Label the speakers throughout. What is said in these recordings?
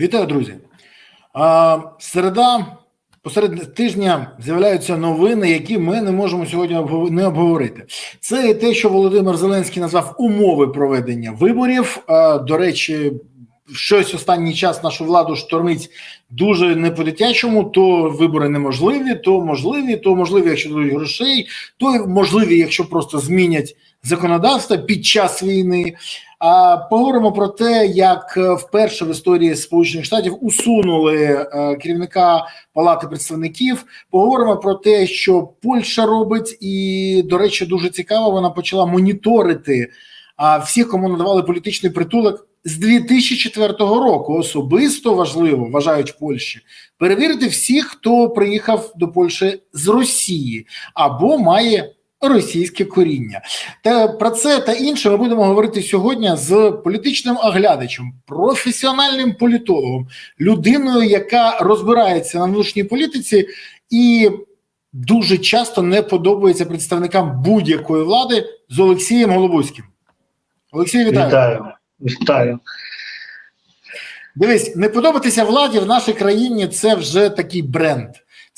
Speaker 1: Вітаю, друзі. Середа, посеред тижня з'являються новини, які ми не можемо сьогодні не обговорити. Це і те, що Володимир Зеленський назвав умови проведення виборів. До речі, щось останній час нашу владу штормить дуже не по-дитячому. То вибори неможливі, то можливі, то можливі, якщо дадуть грошей, то можливі, якщо просто змінять законодавство під час війни. Поговоримо про те, як е, вперше в історії Сполучених Штатів усунули е, керівника Палати представників. Поговоримо про те, що Польща робить, і до речі, дуже цікаво. Вона почала моніторити всіх, кому надавали політичний притулок з 2004 року. Особисто важливо вважають Польщі перевірити всіх, хто приїхав до Польщі з Росії або має російське коріння. Та про це та інше ми будемо говорити сьогодні з політичним оглядачем, професіональним політологом, людиною, яка розбирається на внутрішній політиці і дуже часто не подобається представникам будь-якої влади з Олексієм Голобуським. Олексій, вітаю.
Speaker 2: Вітаю. Вітаю.
Speaker 1: Дивись, не подобатися владі в нашій країні це вже такий бренд.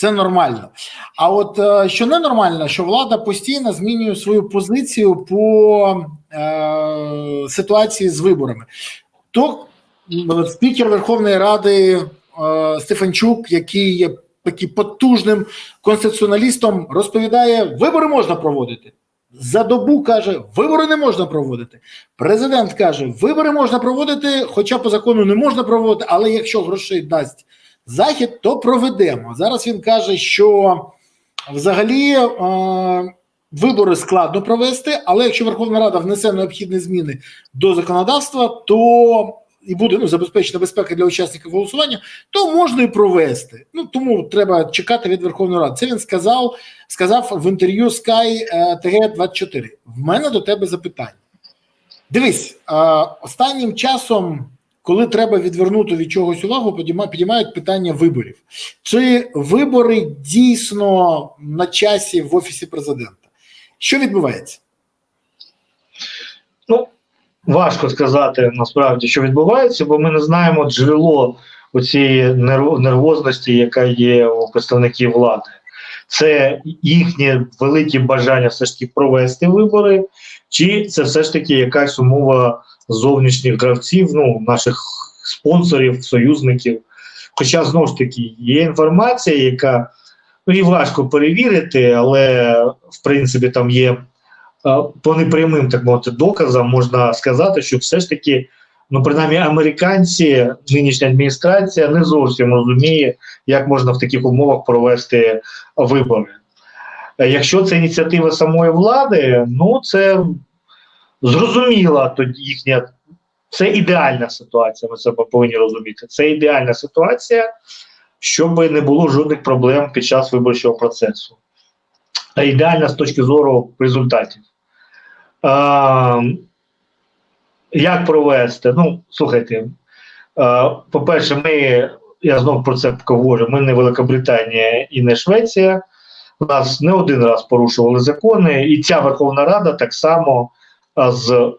Speaker 1: Це нормально. А от е, що ненормально, що влада постійно змінює свою позицію по е, ситуації з виборами. То спікер Верховної Ради е, Стефанчук, який є таким потужним конституціоналістом, розповідає: вибори можна проводити. За добу каже, вибори не можна проводити. Президент каже, вибори можна проводити, хоча по закону не можна проводити, але якщо грошей дасть захід, то проведемо. Зараз він каже, що взагалі е, вибори складно провести, але якщо Верховна Рада внесе необхідні зміни до законодавства, то і буде ну, забезпечена безпека для учасників голосування, то можна і провести. Ну тому треба чекати від Верховної Ради. Це він сказав, сказав в інтерв'ю Sky tg 24 В мене до тебе запитання. Дивись, е, останнім часом, коли треба відвернути від чогось увагу, підіймають питання виборів. Чи вибори дійсно на часі в офісі президента? Що відбувається?
Speaker 2: Ну, важко сказати насправді, що відбувається, бо ми не знаємо джерело нерв- нервозності, яка є у представників влади. Це їхнє велике бажання все ж таки провести вибори, чи це все ж таки якась умова зовнішніх гравців, ну, наших спонсорів, союзників. Хоча знову ж таки є інформація, яка ну, її важко перевірити, але в принципі там є е, по непрямим так мовити доказам можна сказати, що все ж таки, ну принаймні, американці, нинішня адміністрація не зовсім розуміє, як можна в таких умовах провести вибори. Е, Якщо це ініціатива самої влади, ну це зрозуміла тоді їхня. Це ідеальна ситуація, ми це повинні розуміти. Це ідеальна ситуація, щоб не було жодних проблем під час виборчого процесу. Ідеальна з точки зору результатів. А, як провести? Ну, слухайте, по-перше, ми, я знову про це говорю, ми не Великобританія і не Швеція. Нас не один раз порушували закони, і ця Верховна Рада так само з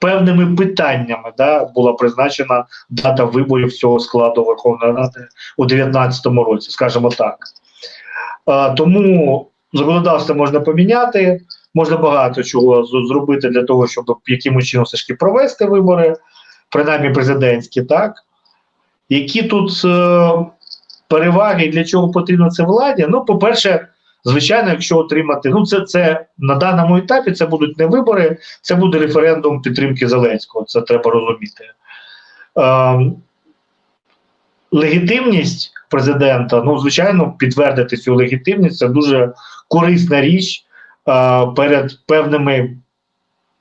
Speaker 2: певними питаннями да, була призначена дата виборів цього складу Верховної Ради у 2019 році, скажімо так. А, тому законодавство можна поміняти, можна багато чого зробити для того, щоб якимось чином все ж таки провести вибори, принаймні президентські, так? Які тут е, переваги, для чого потрібно це владі? Ну, по-перше, звичайно, якщо отримати, ну це, це на даному етапі це будуть не вибори, це буде референдум підтримки Зеленського. Це треба розуміти. Е, легітимність президента, ну, звичайно, підтвердити цю легітимність це дуже корисна річ е, перед певними,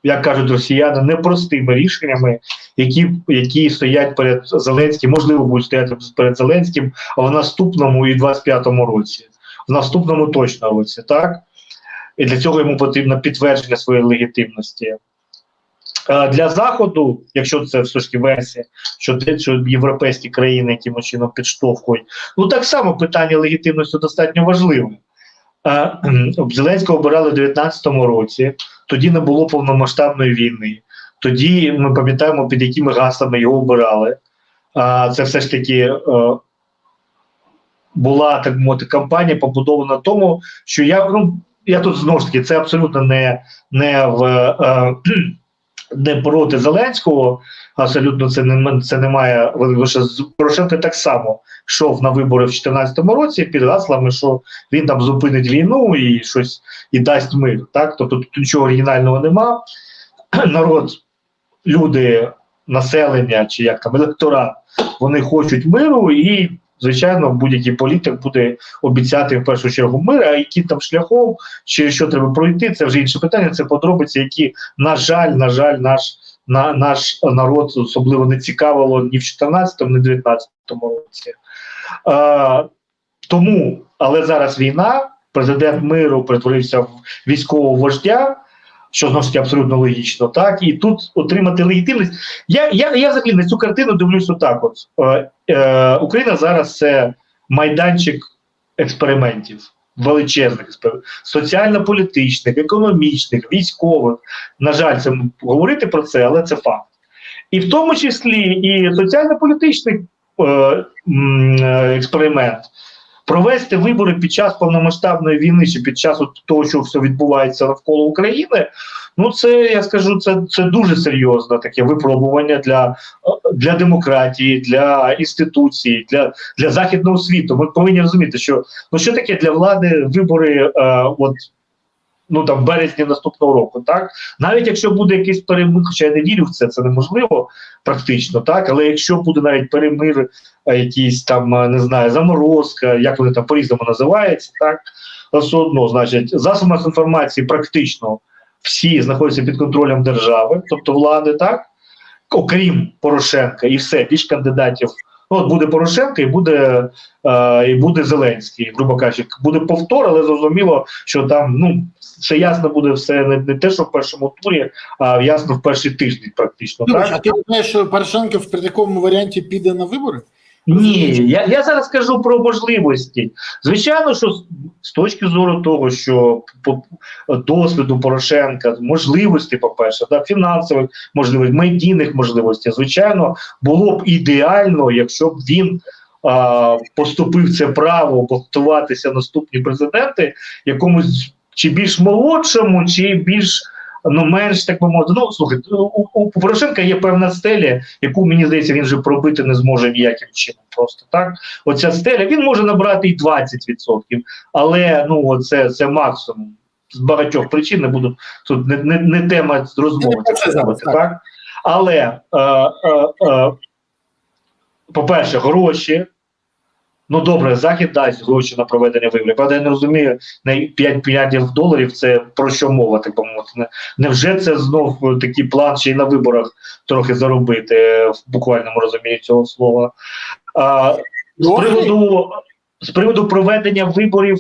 Speaker 2: як кажуть росіяни, непростими рішеннями, які, які стоять перед Зеленським, можливо, будуть стояти перед Зеленським, в наступному і 25-му році. В наступному точно році, так? І для цього йому потрібно підтвердження своєї легітимності. Е, Для заходу, якщо це все ж таки версія, що, європейські країни якимось чином підштовхують, ну так само питання легітимності достатньо важливе. Е, Зеленського обирали у 2019 році, тоді не було повномасштабної війни. Тоді ми пам'ятаємо, під якими гаслами його обирали. це все ж таки е, була так мовити кампанія побудована на тому, що я ну я тут знову ж таки це абсолютно не, не в е, не проти Зеленського. Абсолютно це не це немає. Лише Порошенко так само йшов на вибори в 2014 році під гаслами, що він там зупинить війну і щось і дасть мир. Так, тобто тут нічого оригінального нема. Народ, люди, населення чи як там електорат, вони хочуть миру і. Звичайно, будь-який політик буде обіцяти в першу чергу мир, а яким там шляхом, чи що треба пройти, це вже інше питання. Це подробиці, які, на жаль, на жаль, наш на наш народ особливо не цікавило ні в 2014, ні в 2019 році. Е, тому, але зараз війна, президент миру перетворився в військового вождя. Що знову ж таки абсолютно логічно, так і тут отримати легітимність. Я я, я взагалі на цю картину дивлюсь отак. От е, е, Україна зараз це майданчик експериментів, величезних експериментів, соціально-політичних, економічних, військових. На жаль, це говорити про це, але це факт. І в тому числі і соціально-політичний е, м, експеримент. Провести вибори під час повномасштабної війни чи під час от того, що все відбувається навколо України, ну це я скажу, це це дуже серйозне таке випробування для для демократії, для інституцій, для для західного світу. Ми повинні розуміти, що ну що таке для влади вибори, е, от ну там березні наступного року, так? Навіть якщо буде якийсь перемир, хоча я не вірю в це, це неможливо практично, так? Але якщо буде навіть перемир, а, якийсь там не знаю, заморозка, як вони там по-різному називаються, так? Все одно, значить, засоби інформації практично всі знаходяться під контролем держави, тобто влади, так? Окрім Порошенка, і все більш кандидатів. Ну, от буде Порошенко і буде е, і буде Зеленський, грубо кажучи, буде повтор, але зрозуміло, що там ну все ясно буде все не, не те, що в першому турі, а ясно в перші тижні, практично.
Speaker 1: Юрій,
Speaker 2: так?
Speaker 1: а ти знаєш, що Порошенко в при такому варіанті піде на вибори?
Speaker 2: Ні, я я зараз кажу про можливості. Звичайно, що з, з точки зору того, що по досвіду Порошенка, можливості, по-перше, да, фінансових можливостей, медійних можливостей, звичайно, було б ідеально, якщо б він а, поступив це право балотуватися наступні президенти якомусь чи більш молодшому, чи більш ну менш так би мовити. Ну слухайте, у, у Порошенка є певна стеля, яку мені здається, він вже пробити не зможе ніяким чином. Просто так. Оця стеля він може набрати і 20%, але ну це, це максимум. З багатьох причин не буду тут не, не, не тема розмови.
Speaker 1: Це
Speaker 2: так. так. Але е, е, е, по-перше, гроші. Ну добре, захід дасть гроші на проведення виборів. Правда, я не розумію, на 5 мільярдів доларів це про що мова, так би мовити. Невже це знов такий план ще й на виборах трохи заробити в буквальному розумінні цього слова? А, з приводу з приводу проведення виборів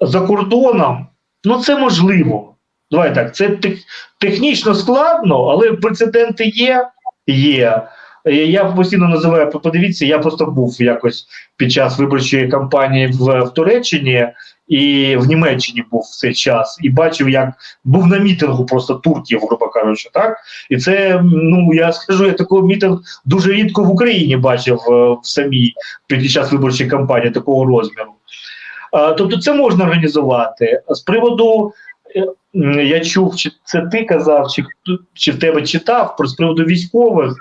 Speaker 2: за кордоном, ну це можливо. Давай так, це тех, технічно складно, але прецеденти є. Є. Я постійно називаю, подивіться, я просто був якось під час виборчої кампанії в, в Туреччині і в Німеччині був в цей час, і бачив, як був на мітингу просто турків, грубо кажучи, так і це ну я скажу, я такий мітинг дуже рідко в Україні бачив в самій під час виборчої кампанії такого розміру. А, тобто, це можна організувати з приводу. Я чув, чи це ти казав, чи чи в тебе читав про з приводу військових.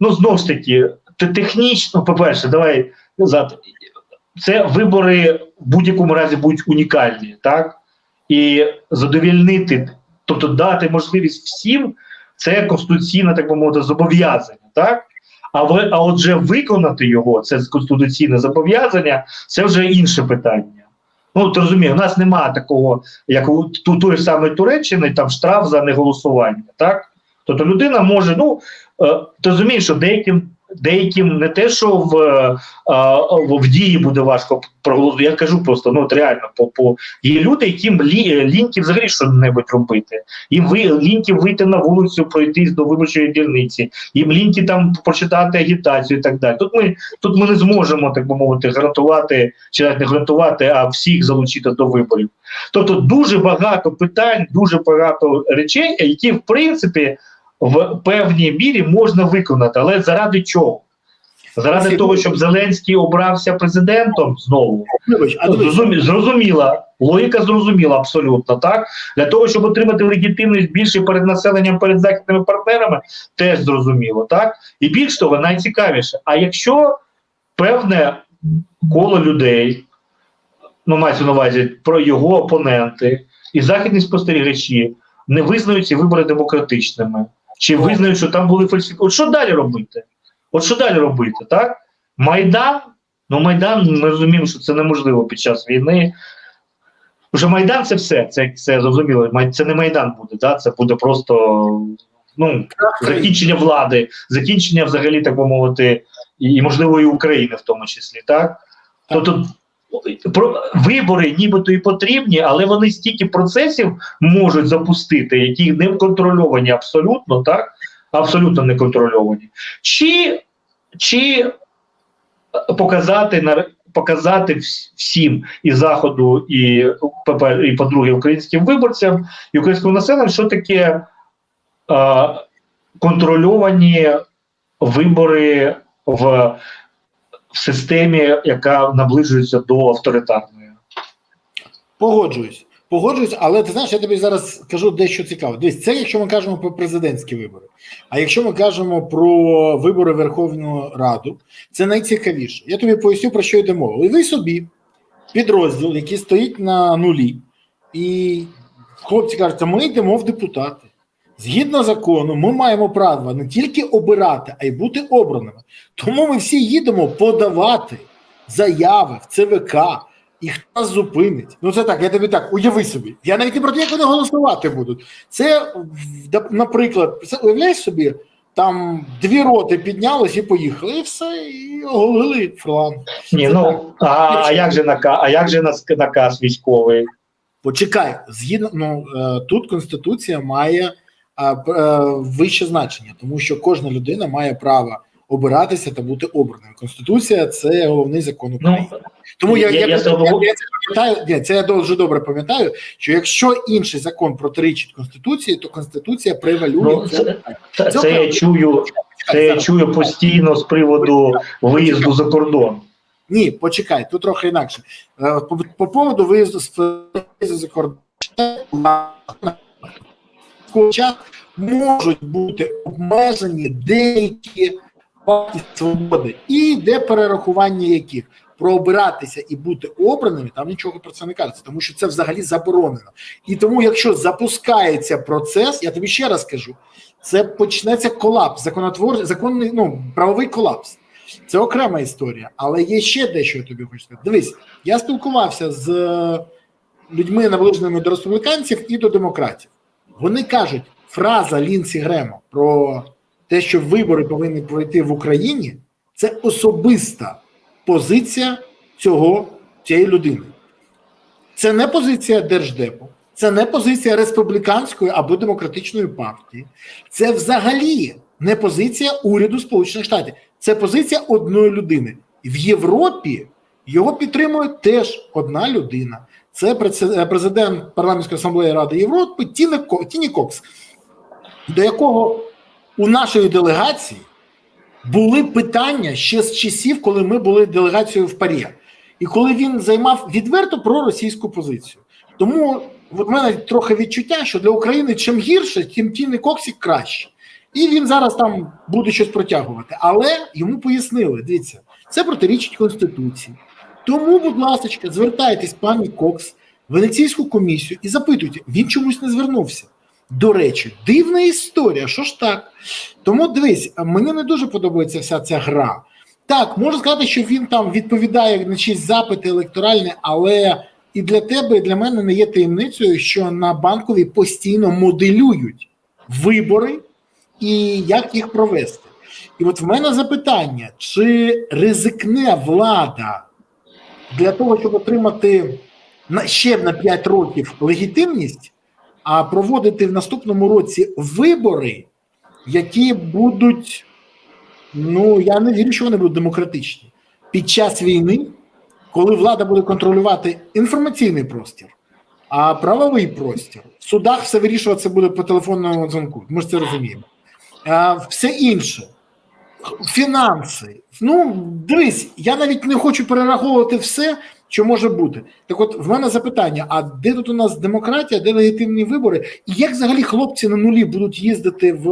Speaker 2: Ну, знову ж таки, технічно, по-перше, давай казати, це вибори в будь-якому разі будуть унікальні, так? І задовільнити, тобто дати можливість всім, це конституційне, так би мовити, зобов'язання, так? А ви, а отже, виконати його, це конституційне зобов'язання, це вже інше питання. Ну, ти розумієш, у нас немає такого, як у тої ж самої Туреччини, там штраф за неголосування, так? Тобто людина може, ну ти розумієш, що деяким деяким не те, що в в, в дії буде важко проголосувати. Я кажу просто ну от реально, по по є люди, яким лі, ліньки взагалі що небудь робити. Їм ви ліньки вийти на вулицю, пройтись до виборчої дільниці, їм ліньки там прочитати агітацію і так далі. Тут ми тут ми не зможемо так би мовити гарантувати чи не гарантувати, а всіх залучити до виборів. Тобто дуже багато питань, дуже багато речей, які в принципі в певній мірі можна виконати, але заради чого? Заради
Speaker 1: Всі-
Speaker 2: того, щоб Зеленський обрався президентом знову. Зрозумі- зрозуміла. Логіка зрозуміла абсолютно, так? Для того, щоб отримати легітимність більше перед населенням, перед західними партнерами, теж зрозуміло, так? І більш того, найцікавіше, а якщо певне коло людей, ну мається на увазі про його опоненти і західні спостерігачі не визнають ці вибори демократичними, чи визнають, що там були фальсифікації. От що далі робити? От що далі робити, так? Майдан, ну Майдан, ми розуміємо, що це неможливо під час війни. Вже Майдан це все, це, це зрозуміло. Це не Майдан буде, да? це буде просто ну, закінчення влади, закінчення взагалі, так би мовити, і, можливо, і України в тому числі, так? Тобто вибори нібито і потрібні, але вони стільки процесів можуть запустити, які не контрольовані абсолютно, так? Абсолютно не контрольовані. Чи, чи показати на показати всім і заходу, і і по-друге, українським виборцям і українському населенню, що таке е, контрольовані вибори в, в системі, яка наближується до авторитарної.
Speaker 1: Погоджуюсь. Погоджуюсь, але ти знаєш, я тобі зараз кажу дещо цікаве. Дивись, це якщо ми кажемо про президентські вибори. А якщо ми кажемо про вибори Верховну Раду, це найцікавіше. Я тобі поясню, про що йде мова. Уяви собі підрозділ, який стоїть на нулі, і хлопці кажуть, ми йдемо в депутати. Згідно закону, ми маємо право не тільки обирати, а й бути обраними. Тому ми всі їдемо подавати заяви в ЦВК, і хто нас зупинить? Ну це так, я тобі так, уяви собі. Я навіть не про те, як вони голосувати будуть. Це, наприклад, це, уявляєш собі, там дві роти піднялись і поїхали, і все, і оголили фланг.
Speaker 2: Ні,
Speaker 1: Це
Speaker 2: ну а, а як же наказ, а як же нас- наказ військовий?
Speaker 1: Почекай, згідно ну е, тут конституція має вище значення, тому що кожна людина має право обиратися та бути обраним. Конституція це головний закон України.
Speaker 2: Ну,
Speaker 1: Тому я,
Speaker 2: я-
Speaker 1: я,
Speaker 2: я
Speaker 1: я,
Speaker 2: з
Speaker 1: я це пам'ятаю. Ні, це я дуже добре пам'ятаю. Що якщо інший закон протирічить конституції, то конституція превалює.
Speaker 2: Ну, це- це,
Speaker 1: Це
Speaker 2: це я чую, це я чую постійно з приводу виїзду за кордон.
Speaker 1: Ні, почекай, тут трохи інакше. Е, По, по поводу виїзду з за кордон Хоча можуть бути обмежені деякі партії свободи, і йде перерахування яких про обиратися і бути обраними, там нічого про це не кажеться, тому що це взагалі заборонено. І тому, якщо запускається процес, я тобі ще раз кажу, це почнеться колапс, законотвор, законний ну правовий колапс. Це окрема історія, але є ще дещо я тобі хочу сказати. Дивись, я спілкувався з людьми, наближеними до республіканців і до демократів. Вони кажуть, фраза Лінсі Грема про те, що вибори повинні пройти в Україні, це особиста позиція цього цієї людини. Це не позиція Держдепу, це не позиція республіканської або демократичної партії. Це взагалі не позиція уряду Сполучених Штатів. Це позиція одної людини. В Європі його підтримує теж одна людина. Це президент парламентської асамблеї Ради Європи Тіні Тіні Кокс, до якого у нашої делегації були питання ще з часів, коли ми були делегацією в Парі. І коли він займав відверто проросійську позицію. Тому в мене трохи відчуття, що для України чим гірше, тим Тіни Коксік краще. І він зараз там буде щось протягувати. Але йому пояснили: дивіться, це протирічить Конституції. Тому, будь ласка, звертайтесь, пані Кокс, в Венеційську комісію і запитуйте, він чомусь не звернувся. До речі, дивна історія, що ж так? Тому дивись, мені не дуже подобається вся ця гра. Так, можна сказати, що він там відповідає на чиїсь запити електоральні, але і для тебе, і для мене не є таємницею, що на банковій постійно моделюють вибори і як їх провести. І от в мене запитання: чи ризикне влада для того, щоб отримати на ще на 5 років легітимність, а проводити в наступному році вибори, які будуть, ну я не вірю, що вони будуть демократичні під час війни, коли влада буде контролювати інформаційний простір, а правовий простір. В судах все вирішуватися буде по телефонному дзвонку. Ми ж це розуміємо. А все інше. Фінанси. Ну, дивись, я навіть не хочу перераховувати все, що може бути. Так от, в мене запитання: а де тут у нас демократія, де легітимні вибори? І як взагалі хлопці на нулі будуть їздити в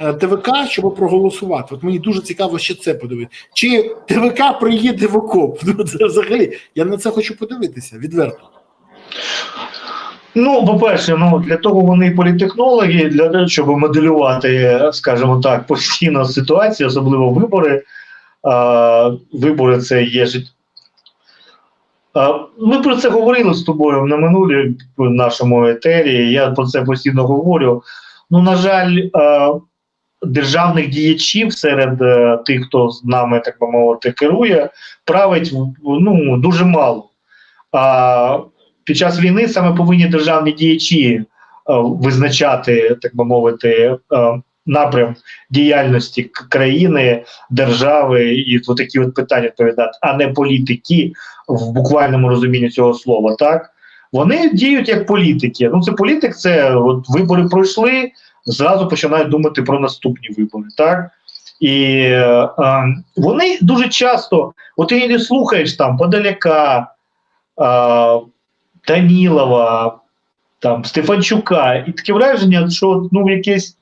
Speaker 1: е, ТВК, щоб проголосувати? От мені дуже цікаво ще це подивитися. Чи ТВК приїде в окоп? Ну, це взагалі, я на це хочу подивитися відверто.
Speaker 2: Ну, по-перше, ну для того вони і політехнологи, для того, щоб моделювати, скажімо так, постійно ситуацію, особливо вибори. А, вибори це є життя. Ми про це говорили з тобою на минулій в нашому етері. Я про це постійно говорю. Ну, на жаль, а, державних діячів серед е, тих, хто з нами, так би мовити, керує, править ну, дуже мало. А, під час війни саме повинні державні діячі е, визначати, так би мовити, е, напрям діяльності країни, держави і от такі от питання відповідати, а не політики в буквальному розумінні цього слова. Так вони діють як політики. Ну, це політик, це от вибори пройшли, зразу починають думати про наступні вибори. Так. І е, е, вони дуже часто, от ти не слухаєш там Подаляка, е, Данілова, там, Стефанчука, і таке враження, що ну, якесь.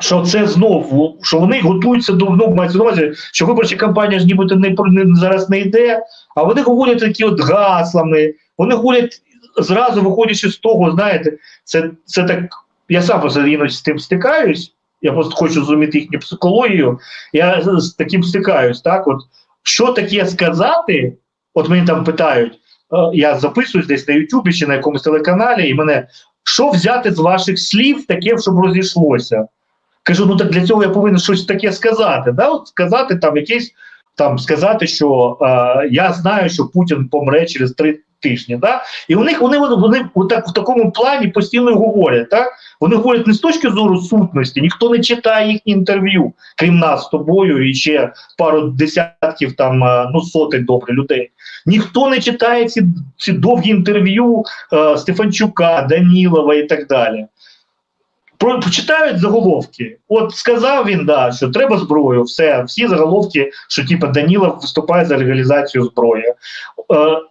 Speaker 2: Що це знову, що вони готуються до ну, мається на увазі, що виборча кампанія ж нібито не, не зараз не йде, а вони говорять такі от гаслами, вони говорять зразу виходячи з того, знаєте, це, це так. Я сам просто іноді з тим стикаюсь, я просто хочу зрозуміти їхню психологію. Я з таким стикаюсь, так? От що таке сказати? От мені там питають, я записуюсь десь на Ютубі чи на якомусь телеканалі, і мене що взяти з ваших слів таке, щоб розійшлося? Кажу, ну так для цього я повинен щось таке сказати. Да? От сказати там якесь там сказати, що е, я знаю, що Путін помре через три тижні. Да? І у них вони, вони, отак, в такому плані постійно говорять. Так? Вони говорять не з точки зору сутності, ніхто не читає їхні інтерв'ю, крім нас з тобою і ще пару десятків, там е, ну сотень добре людей. Ніхто не читає ці, ці довгі інтерв'ю е, Стефанчука, Данілова і так далі. Про, почитають заголовки. От сказав він, да, що треба зброю, все, всі заголовки, що типу, Данілов виступає за легалізацію зброї. Е,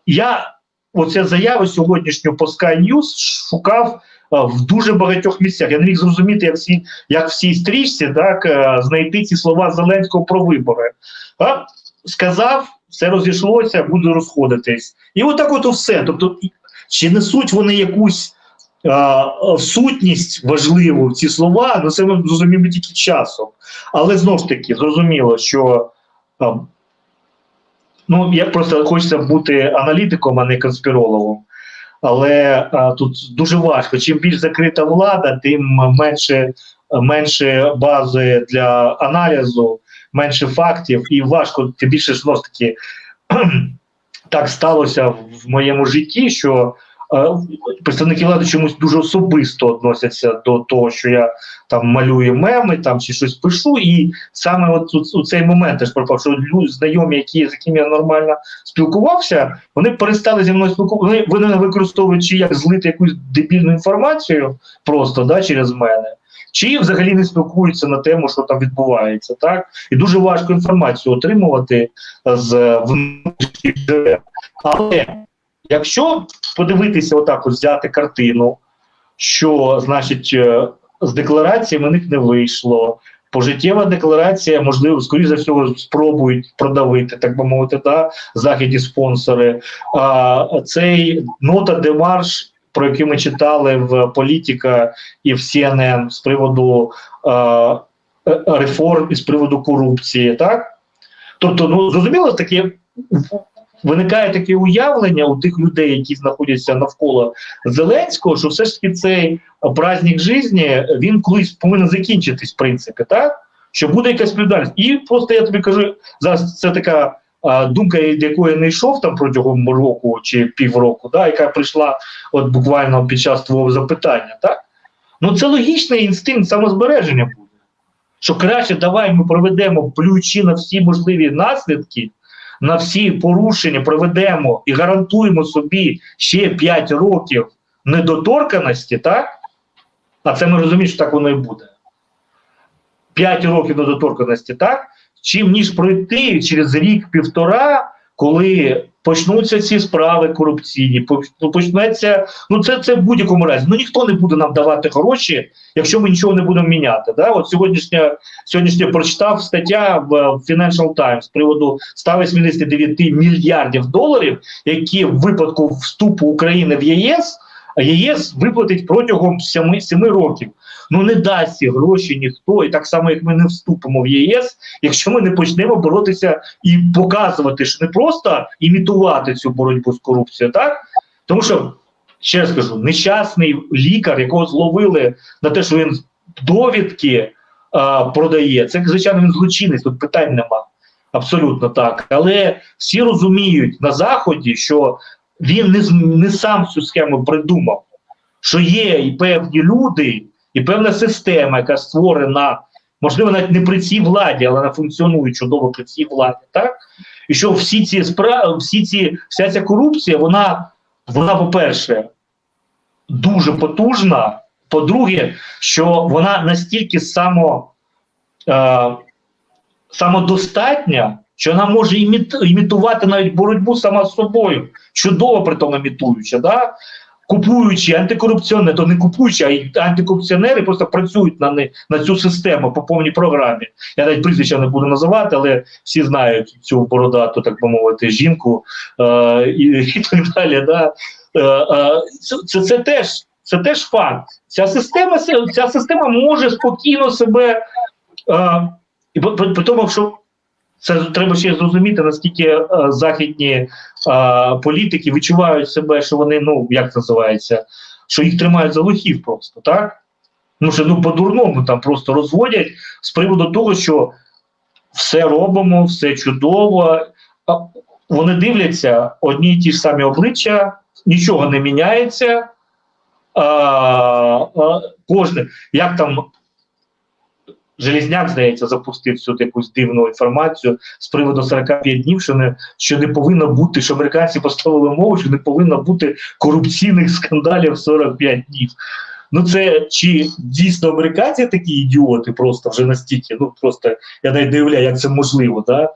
Speaker 2: я оця заява сьогоднішню по Sky News шукав е, в дуже багатьох місцях. Я не міг зрозуміти, як всі, як всій стрічці так, е, знайти ці слова Зеленського про вибори. А, сказав, все розійшлося, буду розходитись. І отак от все. Тобто, чи несуть вони якусь а, сутність важливу ці слова, ну це ми зрозуміємо тільки часом. Але знову ж таки, зрозуміло, що а, ну, я просто хочеться бути аналітиком, а не конспірологом. Але а, тут дуже важко. Чим більш закрита влада, тим менше, менше бази для аналізу, менше фактів, і важко, тим більше знову ж таки так сталося в моєму житті, що представники влади чомусь дуже особисто відносяться до того, що я там малюю меми там чи щось пишу, і саме от у, цей момент теж пропав, що люди знайомі, які з якими я нормально спілкувався, вони перестали зі мною спілкуватися. Вони, вони використовують чи як злити якусь дебільну інформацію просто да, через мене. Чи взагалі не спілкуються на тему, що там відбувається, так? І дуже важко інформацію отримувати з внутрішніх джерел. Але якщо подивитися, отак, от взяти картину, що значить е, з деклараціями в них не вийшло. Пожиттєва декларація, можливо, скоріше за всього, спробують продавити, так би мовити, да, західні спонсори. А цей нота демарш, про який ми читали в Політіка і в CNN з приводу а, е, реформ і з приводу корупції, так? Тобто, ну зрозуміло, таке виникає таке уявлення у тих людей, які знаходяться навколо Зеленського, що все ж таки цей праздник житті, він колись повинен закінчитись, в принципі, так? Що буде якась відповідальність. І просто я тобі кажу, зараз це така а, думка, від якої не йшов там протягом року чи півроку, да, яка прийшла от буквально під час твого запитання, так? Ну це логічний інстинкт самозбереження буде. Що краще давай ми проведемо плюючи на всі можливі наслідки, на всі порушення проведемо і гарантуємо собі ще 5 років недоторканості, так? А це ми розуміємо, що так воно і буде. 5 років недоторканості, так? Чим ніж пройти через рік-півтора, коли почнуться ці справи корупційні, почнеться. Ну, це, це в будь-якому разі. Ну ніхто не буде нам давати гроші, якщо ми нічого не будемо міняти. Да? От сьогоднішня, сьогоднішня прочитав стаття в Financial Times з приводу 189 мільярдів доларів, які в випадку вступу України в ЄС. ЄС виплатить протягом 7, 7 років. Ну не дасть ці гроші ніхто, і так само як ми не вступимо в ЄС, якщо ми не почнемо боротися і показувати, що не просто імітувати цю боротьбу з корупцією, так тому що ще раз кажу, нещасний лікар, якого зловили на те, що він довідки а, продає, це звичайно він злочинець, тут питань нема. Абсолютно так. Але всі розуміють на заході, що він не, не сам цю схему придумав, що є і певні люди, і певна система, яка створена, можливо, навіть не при цій владі, але вона функціонує чудово при цій владі, так? І що всі ці справи, всі ці, вся ця корупція, вона, вона, по-перше, дуже потужна. По-друге, що вона настільки само, е, самодостатня, що вона може іміт- імітувати навіть боротьбу сама з собою, чудово при тому імітуючи. Да? Купуючи антикорупціонери, то не купуючи, а антикорупціонери просто працюють на, не, на цю систему по повній програмі. Я навіть прізвища не буду називати, але всі знають цю бородату, так би мовити, жінку е, і, і так далі. Да? Е, е, це, це, теж. Це теж факт. Ця система, ця система може спокійно себе е, і при тому, що це треба ще зрозуміти, наскільки е, західні е, політики відчувають себе, що вони, ну як це називається, що їх тримають за лохів просто, так? Ну що ну по-дурному там просто розводять з приводу того, що все робимо, все чудово. А Вони дивляться одні й ті ж самі обличчя, нічого не міняється. А, а, кожне, як там Желізняк, здається, запустив цю якусь дивну інформацію з приводу 45 днів, що не що не повинно бути, що американці поставили мову, що не повинно бути корупційних скандалів 45 днів. Ну це чи дійсно американці такі ідіоти, просто вже настільки. Ну просто я навіть не уявляю, як це можливо. Да?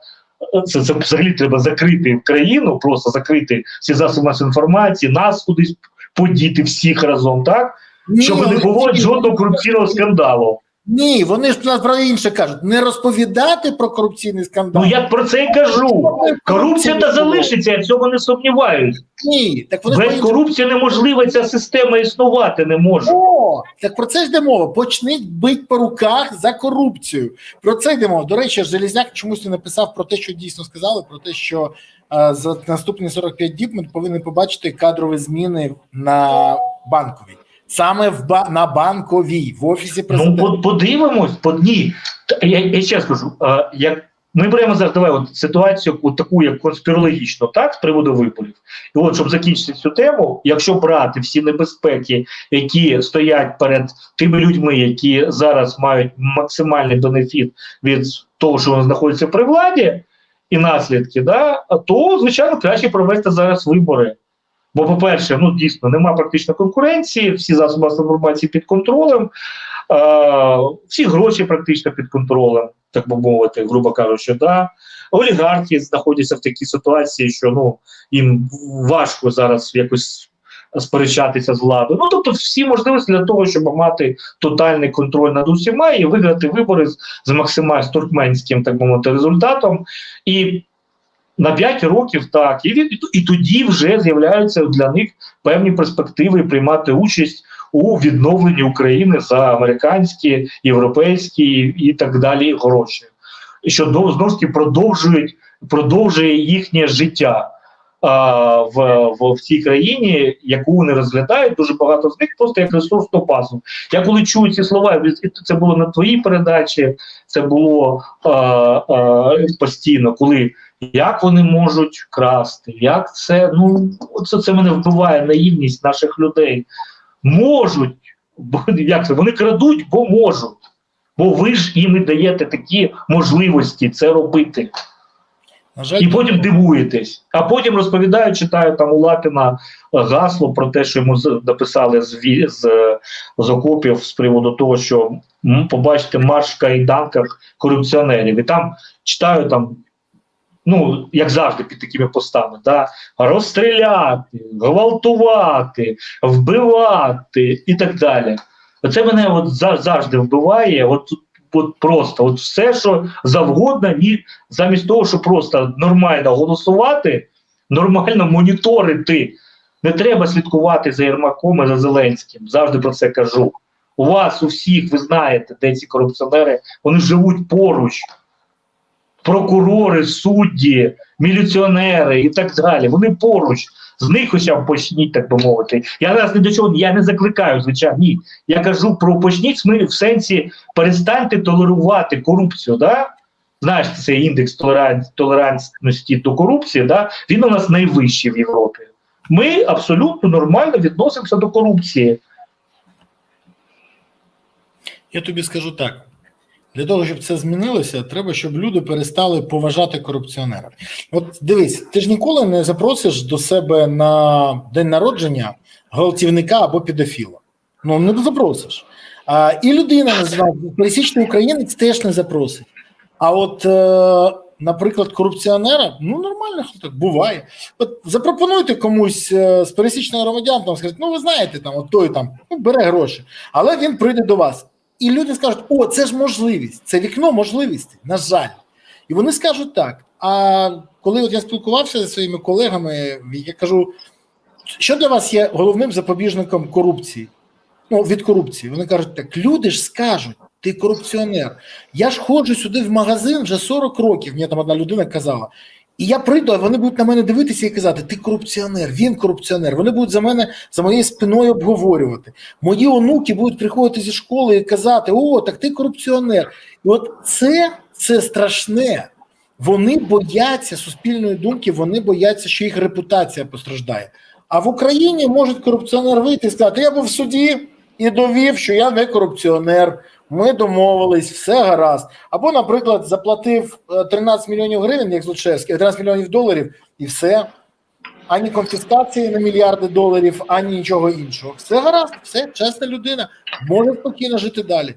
Speaker 2: Це, це взагалі треба закрити країну, просто закрити всі засоби масової інформації, нас кудись подіти всіх разом, так?
Speaker 1: Ні,
Speaker 2: Щоб не було жодного корупційного скандалу.
Speaker 1: Ні, вони ж про інше кажуть: не розповідати про корупційний скандал.
Speaker 2: Ну я про це і кажу. Корупція та залишиться, я в цьому не сумніваюсь.
Speaker 1: Ні, так вони
Speaker 2: Без корупції неможлива ця система існувати не може.
Speaker 1: О, так про це ж йде мова. Почніть бить по руках за корупцію. Про це йде мова. До речі, Железняк чомусь не написав про те, що дійсно сказали, про те, що е, за наступні 45 діб ми повинні побачити кадрові зміни на банковій. Саме в ба- на банковій в офісі
Speaker 2: Ну
Speaker 1: президента.
Speaker 2: по- подивимось, по ні. Я, я ще скажу, а, як ми беремо зараз давай от ситуацію от таку, як конспірологічну, так, з приводу виборів. І от, щоб закінчити цю тему, якщо брати всі небезпеки, які стоять перед тими людьми, які зараз мають максимальний бенефіт від того, що вони знаходяться при владі, і наслідки, да, то звичайно краще провести зараз вибори. Бо, по-перше, ну дійсно нема практично конкуренції, всі засоби інформації під контролем, е, всі гроші практично під контролем, так би мовити, грубо кажучи, да. Олігархи знаходяться в такій ситуації, що ну їм важко зараз якось сперечатися з владою. Ну тобто, всі можливості для того, щоб мати тотальний контроль над усіма і виграти вибори з, з максимально туркменським, так би мовити, результатом. І на 5 років так, і, від- і тоді вже з'являються для них певні перспективи приймати участь у відновленні України за американські, європейські і так далі гроші, що знову ж таки продовжують продовжує їхнє життя. А, в, в, в цій країні, яку вони розглядають, дуже багато з них просто як ресурсну базу. Я коли чую ці слова, це було на твоїй передачі, це було а, а, постійно, коли як вони можуть красти, як це ну це, це мене вбиває наївність наших людей. Можуть, бо як це вони крадуть, бо можуть. Бо ви ж їм і даєте такі можливості це робити.
Speaker 1: На жаль,
Speaker 2: І потім дивуєтесь. А потім розповідають, читаю там у Лапіна гасло про те, що йому написали з, з, з окопів з приводу того, що побачите марш в кайданках корупціонерів. І там читаю там, ну, як завжди, під такими постами, да, розстріляти, гвалтувати, вбивати і так далі. Оце мене от завжди вбиває. От, от просто от все, що завгодно, ні, замість того, щоб просто нормально голосувати, нормально моніторити. Не треба слідкувати за Єрмаком і за Зеленським. Завжди про це кажу. У вас, у всіх, ви знаєте, де ці корупціонери, вони живуть поруч. Прокурори, судді, міліціонери і так далі. Вони поруч. З них хоча б почніть, так би мовити. Я зараз ні до чого я не закликаю, звичайно. Ні. Я кажу про почніть в сенсі перестаньте толерувати корупцію. Да? Знаєш, цей індекс толерант, толерантності до корупції, да? він у нас найвищий в Європі. Ми абсолютно нормально відносимося до корупції.
Speaker 1: Я тобі скажу так: для того, щоб це змінилося, треба, щоб люди перестали поважати корупціонера. От дивись, ти ж ніколи не запросиш до себе на день народження гвалтівника або підофіла. Ну не запросиш. А, і людина називає пересічний українець теж не запросить. А от, е, наприклад, корупціонера, ну нормально, так буває. От запропонуйте комусь е, з пересічних громадян, там скажуть, ну ви знаєте, там от той там ну, бере гроші, але він прийде до вас. І люди скажуть: о, це ж можливість, це вікно можливості, на жаль. І вони скажуть так. А коли от я спілкувався зі своїми колегами, я кажу, що для вас є головним запобіжником корупції? Ну, від корупції. Вони кажуть, так люди ж скажуть, ти корупціонер. Я ж ходжу сюди в магазин вже 40 років. Мені там одна людина казала. І я прийду, а вони будуть на мене дивитися і казати: ти корупціонер, він корупціонер. Вони будуть за мене за моєю спиною обговорювати. Мої онуки будуть приходити зі школи і казати: О, так ти корупціонер. І от це, це страшне. Вони бояться суспільної думки, вони бояться, що їх репутація постраждає. А в Україні може корупціонер вийти і сказати: я був в суді і довів, що я не корупціонер. Ми домовились, все гаразд. Або, наприклад, заплатив е, 13 мільйонів гривень, як Злочевський, 13 мільйонів доларів, і все. Ані конфіскації на мільярди доларів, ані нічого іншого. Все гаразд, все чесна людина, може спокійно жити далі.